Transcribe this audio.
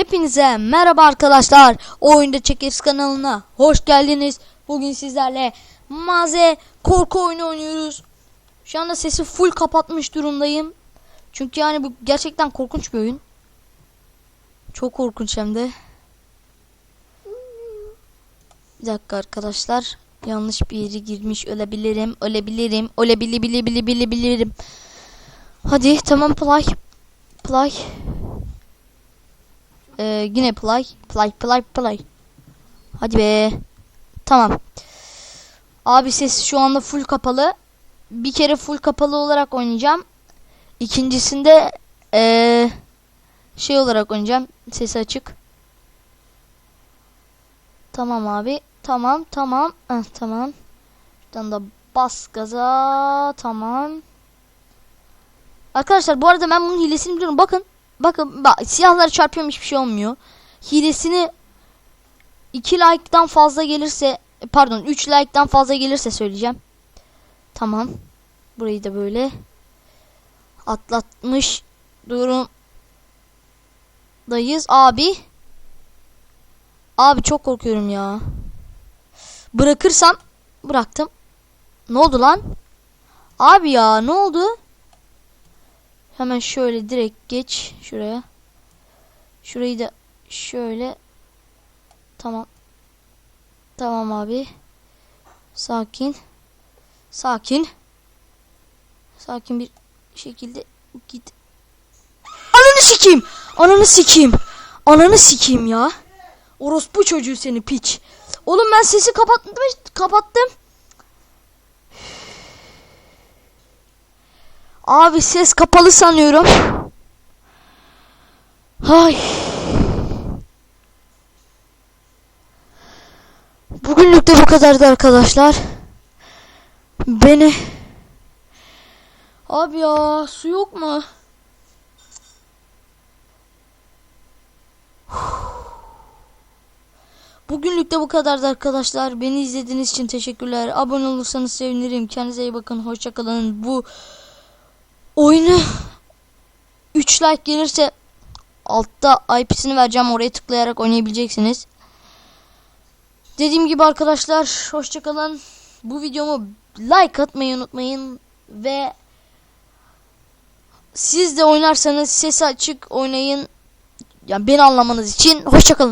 Hepinize merhaba arkadaşlar. Oyunda Çekeriz kanalına hoş geldiniz. Bugün sizlerle Maze korku oyunu oynuyoruz. Şu anda sesi full kapatmış durumdayım. Çünkü yani bu gerçekten korkunç bir oyun. Çok korkunç hem de. Bir dakika arkadaşlar. Yanlış bir yere girmiş olabilirim. Ölebilirim. Ölebilirim. Hadi tamam play. Play. Ee, yine play. Play play play. Hadi be. Tamam. Abi ses şu anda full kapalı. Bir kere full kapalı olarak oynayacağım. İkincisinde ee, şey olarak oynayacağım. Sesi açık. Tamam abi. Tamam tamam. Heh, tamam. Şuradan da bas gaza. Tamam. Arkadaşlar bu arada ben bunun hilesini biliyorum. Bakın. Bakın bak siyahlar çarpıyorum hiçbir şey olmuyor. Hilesini 2 like'dan fazla gelirse pardon 3 like'dan fazla gelirse söyleyeceğim. Tamam. Burayı da böyle atlatmış durumdayız abi. Abi çok korkuyorum ya. Bırakırsam bıraktım. Ne oldu lan? Abi ya ne oldu? Hemen şöyle direkt geç şuraya. Şurayı da şöyle. Tamam. Tamam abi. Sakin. Sakin. Sakin bir şekilde git. Ananı sikeyim. Ananı sikeyim. Ananı sikeyim ya. Orospu çocuğu seni piç. Oğlum ben sesi kapattım. Kapattım. Abi ses kapalı sanıyorum. Hay. Bugünlük de bu kadardı arkadaşlar. Beni Abi ya su yok mu? Bugünlük de bu kadardı arkadaşlar. Beni izlediğiniz için teşekkürler. Abone olursanız sevinirim. Kendinize iyi bakın. Hoşçakalın. Bu oyunu 3 like gelirse altta IP'sini vereceğim. Oraya tıklayarak oynayabileceksiniz. Dediğim gibi arkadaşlar hoşçakalın. Bu videomu like atmayı unutmayın ve siz de oynarsanız sesi açık oynayın. Yani beni anlamanız için hoşçakalın.